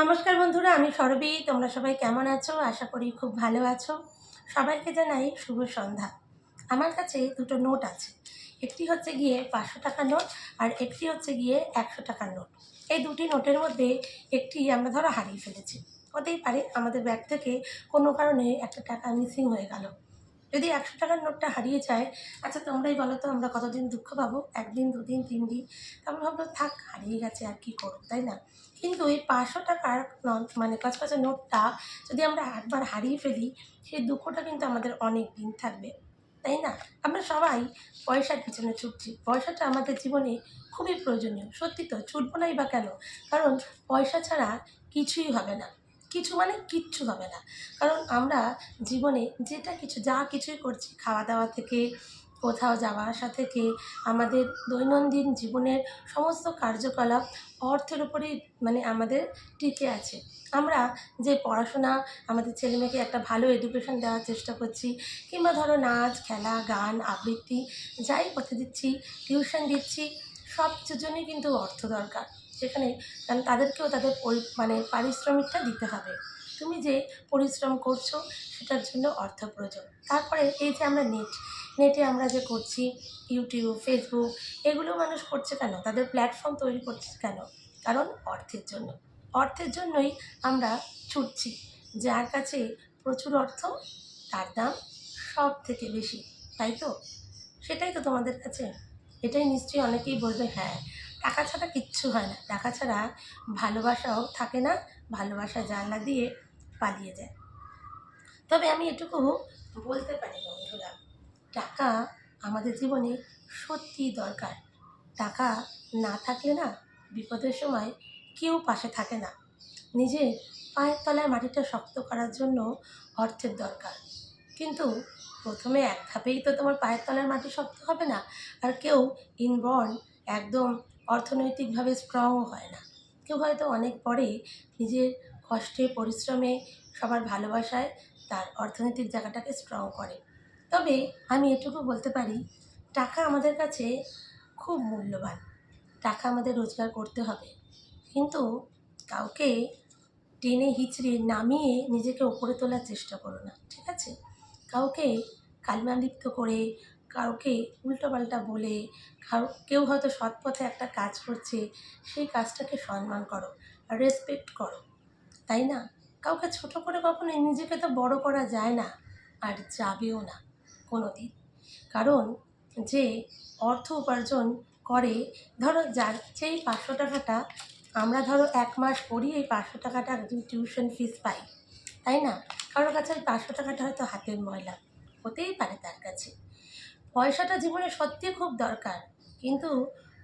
নমস্কার বন্ধুরা, আমি সরবি। তোমরা সবাই কেমন আছো? আশা করি খুব ভালো আছো। সবাইকে জানাই শুভ সন্ধ্যা। আমার কাছে দুটো নোট আছে। একটি হচ্ছে গিয়ে পাঁচশো টাকার নোট আর একটি হচ্ছে গিয়ে একশো টাকার নোট। এই দুটি নোটের মধ্যে একটি আমরা ধরো হারিয়ে ফেলেছি। হতেই পারে আমাদের ব্যাগ থেকে কোনো কারণে একটা টাকা মিসিং হয়ে গেল। যদি একশো টাকার নোটটা হারিয়ে যায় আচ্ছা তোমরাই বলো তো আমরা কতদিন দুঃখ পাবো? একদিন, দুদিন তিন দিন তা আমরা ভাবলো থাক, হারিয়ে গেছে, আর কী করব, তাই না? কিন্তু এই পাঁচশো টাকার মানে পাঁচ পাঁচের নোটটা যদি আমরা একবার হারিয়ে ফেলি, সেই দুঃখটা কিন্তু আমাদের অনেক দিন থাকবে, তাই না? আমরা সবাই পয়সার পিছনে ছুটছি। পয়সাটা আমাদের জীবনে খুবই প্রয়োজনীয়। সত্যি তো, ছুটবো নাই বা কেন? কারণ পয়সা ছাড়া কিছুই হবে না। কিছু মানে কিচ্ছু হবে না। কারণ আমরা জীবনে যেটা কিছু, যা কিছুই করছি খাওয়া দাওয়া থেকে, কোথাও যাওয়া আসা থেকে, আমাদের দৈনন্দিন জীবনের সমস্ত কার্যকলাপ অর্থের উপরেই মানে আমাদের টিকে আছে। আমরা যে পড়াশোনা, আমাদের ছেলেমেয়েকে একটা ভালো এডুকেশন দেওয়ার চেষ্টা করছি, কিংবা ধরো নাচ, খেলা, গান, আবৃত্তি, যাই করতে দিচ্ছি টিউশন দিচ্ছি, সব কিছুর জন্যই কিন্তু অর্থ দরকার। সেখানে তাদেরকেও তাদের মানে পারিশ্রমিকটা দিতে হবে। তুমি যে পরিশ্রম করছ সেটার জন্য অর্থ প্রয়োজন তারপরে এই যে আমরা নেট নেটে আমরা যে করছি ইউটিউব ফেসবুক এগুলো মানুষ করছে কেন? তাদের প্ল্যাটফর্ম তৈরি করছে কেন? কারণ অর্থের জন্য। অর্থের জন্যই আমরা ছুটছি। যার কাছে প্রচুর অর্থ, তার দাম সব থেকে বেশি, তাই তো? সেটাই তো তোমাদের কাছে? এটাই নিশ্চয়ই অনেকেই বলবে হ্যাঁ টাকা ছাড়া কিচ্ছু হয় না। টাকা ছাড়া ভালোবাসাও থাকে না, ভালোবাসা জানলা দিয়ে পালিয়ে যায়। তবে আমি এটুকু বলতে পারি বন্ধুরা, টাকা আমাদের জীবনে সত্যিই দরকার। টাকা না থাকলে না বিপদের সময় কেউ পাশে থাকে না। নিজের পায়ের তলায় মাটিটা শক্ত করার জন্য অর্থের দরকার। কিন্তু প্রথমে এক ধাপেই তো তোমার পায়ের তলার মাটি শক্ত হবে না, আর কেউ ইনবর্ন একদম অর্থনৈতিকভাবে স্ট্রংও হয় না। কেউ হয়তো অনেক পরে নিজের কষ্টে, পরিশ্রমে, সবার ভালোবাসায় তার অর্থনৈতিক জায়গাটাকে স্ট্রং করে। তবে আমি এটুকু বলতে পারি, টাকা আমাদের কাছে খুব মূল্যবান। টাকা আমাদের রোজগার করতে হবে। কিন্তু কাউকে টেনে হিচড়ে নামিয়ে নিজেকে ওপরে তোলার চেষ্টা করো না, ঠিক আছে? কাউকে কালমালিপ্ত করে কাউকে উল্টোপাল্টা বলে কাউ হয়তো সৎ পথে একটা কাজ করছে, সেই কাজটাকে সম্মান করো রেসপেক্ট করো। তাই না? কাউকে ছোট করে কখনো নিজেকে তো বড় করা যায় না, আর যাবেও না কোনো দিন কারণ যে অর্থ উপার্জন করে, ধরো যার যেই পাঁচশো টাকাটা আমরা ধরো এক মাস পড়ি, এই পাঁচশো টাকাটা একজন টিউশন ফিস পাই, তাই না? কারোর কাছে ওই পাঁচশো টাকাটা হয়তো হাতের ময়লা, হতেই পারে তার কাছে। পয়সাটা জীবনে সত্যি খুব দরকার। কিন্তু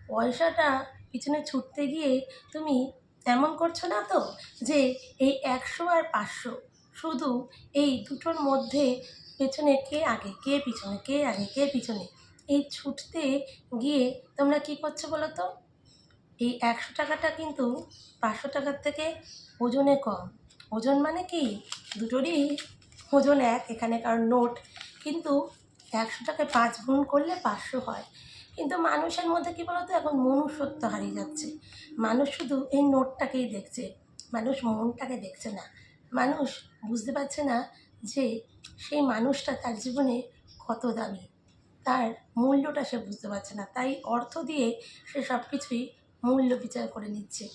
পয়সাটা পিছনে ছুটতে গিয়ে তুমি তেমন করছ না তো যে এই একশো আর পাঁচশো শুধু এই দুটোর মধ্যে পেছনে কে আগে, কে পিছনে, কে আগে, কে পিছনে? এই ছুটতে গিয়ে তোমরা কি করছ বলো তো? এই একশো টাকাটা কিন্তু পাঁচশো টাকার থেকে ওজনে কম। ওজন মানে কি? দুটোরই ওজন এক, এখানে কারণ নোট। কিন্তু একশো টাকায় পাঁচ গুণ করলে পাঁচশো হয়। কিন্তু মানুষের মধ্যে কী বলতো, এখন মনুষ্যত্ব হারিয়ে যাচ্ছে। মানুষ শুধু এই নোটটাকেই দেখছে। মানুষ মনটাকে দেখছে না। মানুষ বুঝতে পারছে না যে সেই মানুষটা তার জীবনে কত দামি। তার মূল্যটা সে বুঝতে পারছে না। তাই অর্থ দিয়ে সে সব কিছুই মূল্য বিচার করে নিচ্ছে।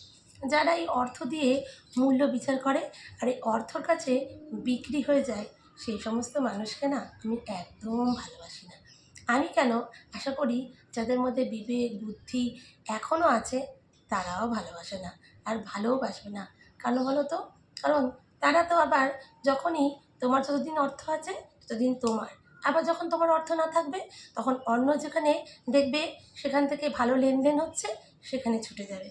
যারা এই অর্থ দিয়ে মূল্য বিচার করে, আর এই অর্থর কাছে বিক্রি হয়ে যায় সেই সমস্ত মানুষকে না আমি একদম ভালোবাসি না। আমি কেন? আশা করি যাদের মধ্যে বিবেক, বুদ্ধি এখনও আছে, তারাও ভালোবাসে না আর ভালোও বাসবে না। কেন বলো তো? কারণ তারা তো আবার যখনই তোমার যতদিন অর্থ আছে, ততদিন তোমার। আবার যখন তোমার অর্থ না থাকবে, তখন অন্য যেখানে দেখবে, সেখান থেকে ভালো লেনদেন হচ্ছে, সেখানে ছুটে যাবে।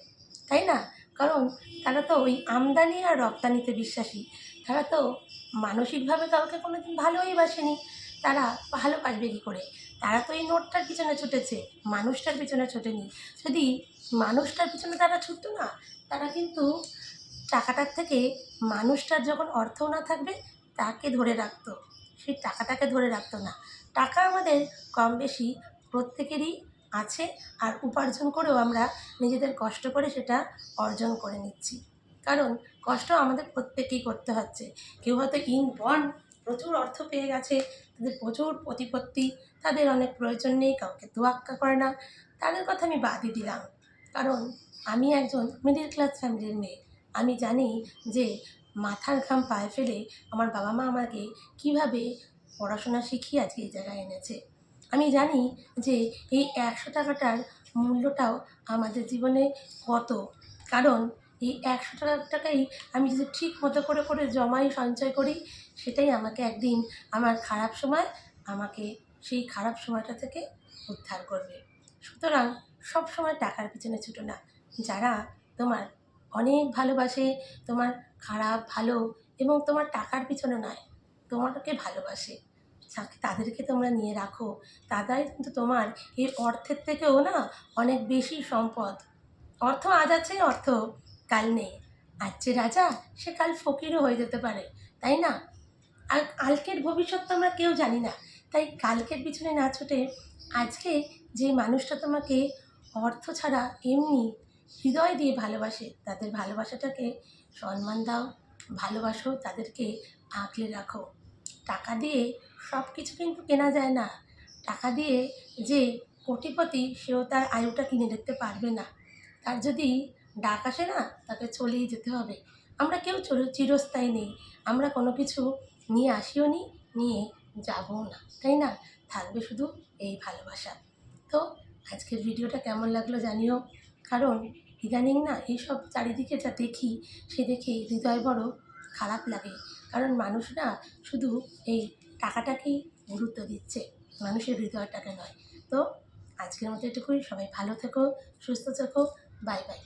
তাই না? কারণ তারা তো ওই আমদানি আর রপ্তানিতে বিশ্বাসী। তারা তো মানসিকভাবে কাউকে কোনো দিন ভালোই বাসেনি। তারা ভালো ভালোবাসবে কী করে? তারা তো এই নোটটার পিছনে ছুটেছে, মানুষটার পিছনে ছোটেনি। যদি মানুষটার পিছনে তারা ছুটতো না, তারা কিন্তু টাকাটার থেকে মানুষটার যখন অর্থ না থাকবে, তাকে ধরে রাখতো। সেই টাকাটাকে ধরে রাখতো না। টাকা আমাদের কম বেশি প্রত্যেকেরই আছে, আর উপার্জন করেও আমরা নিজেদের কষ্ট করে সেটা অর্জন করে নিচ্ছি। কারণ কষ্ট আমাদের প্রত্যেকেই করতে হচ্ছে। কেউ হয়তো ইন বন, প্রচুর অর্থ পেয়ে গেছে, তাদের প্রচুর প্রতিপত্তি, তাদের অনেক প্রয়োজন নেই, কাউকে দোয়াক্কা করে না। তাদের কথা আমি বাদই দিলাম। কারণ আমি একজন মিডিল ক্লাস ফ্যামিলির মেয়ে। আমি জানি যে মাথার ঘাম পায়ে ফেলে আমার বাবা মা আমাকে কীভাবে পড়াশোনা শিখিয়ে আজকে এই জায়গায় এনেছে। আমি জানি যে এই একশো টাকাটার মূল্যটাও আমাদের জীবনে কত। কারণ এই একশো টাকা টাকাই আমি যদি ঠিক মতো করে করে জমাই, সঞ্চয় করি, সেটাই আমাকে একদিন আমার খারাপ সময় আমাকে সেই খারাপ সময়টা থেকে উদ্ধার করবে। সুতরাং সব সময় টাকার পিছনে ছুটো না। যারা তোমার অনেক ভালোবাসে, তোমার খারাপ, ভালো এবং তোমার টাকার পিছনে নয়, তোমাকে ভালোবাসে। তাদেরকে তোমরা নিয়ে রাখো, তারাই কিন্তু তোমার এই অর্থের থেকেও না অনেক বেশি সম্পদ। অর্থ আজ আছে, অর্থ কাল নেই। আজ যে রাজা, সে কাল ফকিরও হয়ে যেতে পারে, তাই না? আর কালকের ভবিষ্যৎ তো আমরা কেউ জানি না। তাই কালকের পিছনে না ছুটে আজকে যে মানুষটা তোমাকে অর্থ ছাড়া এমনি হৃদয় দিয়ে ভালোবাসে, তাদের ভালোবাসাটাকে সম্মান দাও, ভালোবাসো, তাদেরকে আঁকলে রাখো। টাকা দিয়ে সব কিছু কিন্তু কেনা যায় না। টাকা দিয়ে যে কোটিপতি, সেও তার আয়ুটা কিনে দেখতে পারবে না। তার যদি ডাক আসে না তাকে চলেই যেতে হবে। আমরা কেউ চির- চিরস্থায়ী নেই। আমরা কোনো কিছু নিয়ে আসিও নি, নিয়ে যাবও না, তাই না? থাকবে শুধু এই ভালোবাসা। তো আজকের ভিডিওটা কেমন লাগল জানিও। কারণ ইদানিং না এইসব চারিদিকে যা দেখি, সে দেখে হৃদয় বড় খারাপ লাগে। কারণ মানুষ না শুধু এই টাকাটাকেই গুরুত্ব দিচ্ছে, মানুষের হৃদয়টাকে নয়। তো আজকের মতো এটুকুই। সবাই ভালো থেকো, সুস্থ থেকো। Bye bye.